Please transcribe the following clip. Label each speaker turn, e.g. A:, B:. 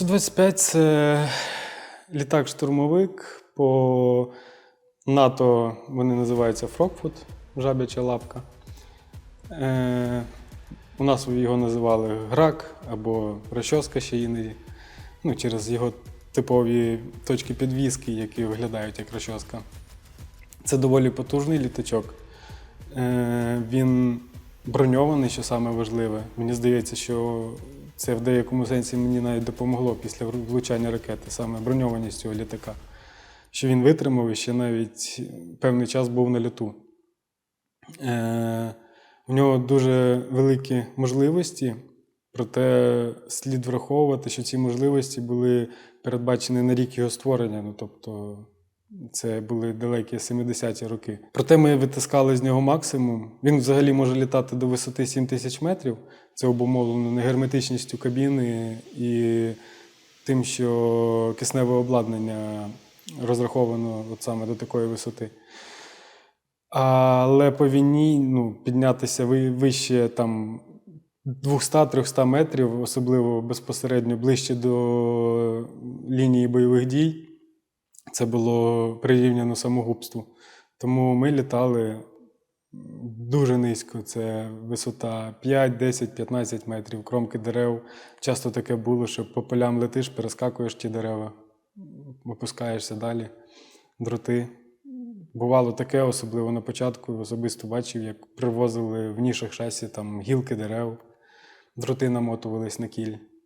A: Су-25 це літак-штурмовик. По НАТО вони називаються Фрокфут, жабяча лапка. Е, у нас його називали грак або розчоска ще іноді. Ну, через його типові точки підвіски, які виглядають як розчоска. Це доволі потужний літачок. Е, він броньований, що саме важливе. Мені здається, що це в деякому сенсі мені навіть допомогло після влучання ракети, саме броньованість цього літака. Що він витримав і ще навіть певний час був на льоту. Е, в нього дуже великі можливості, проте слід враховувати, що ці можливості були передбачені на рік його створення. Ну, тобто це були далекі 70-ті роки. Проте ми витискали з нього максимум. Він взагалі може літати до висоти 7 тисяч метрів. Це обумовлено негерметичністю кабіни і тим, що кисневе обладнання розраховано от саме до такої висоти. Але по війні ну, піднятися вище там 200-300 метрів, особливо безпосередньо ближче до лінії бойових дій, це було прирівняно самогубству. Тому ми літали дуже низько. Це висота 5, 10, 15 метрів, кромки дерев. Часто таке було, що по полям летиш, перескакуєш ті дерева, опускаєшся далі, дроти. Бувало таке, особливо на початку, особисто бачив, як привозили в нішах шасі там гілки дерев, дроти намотувались на кіль.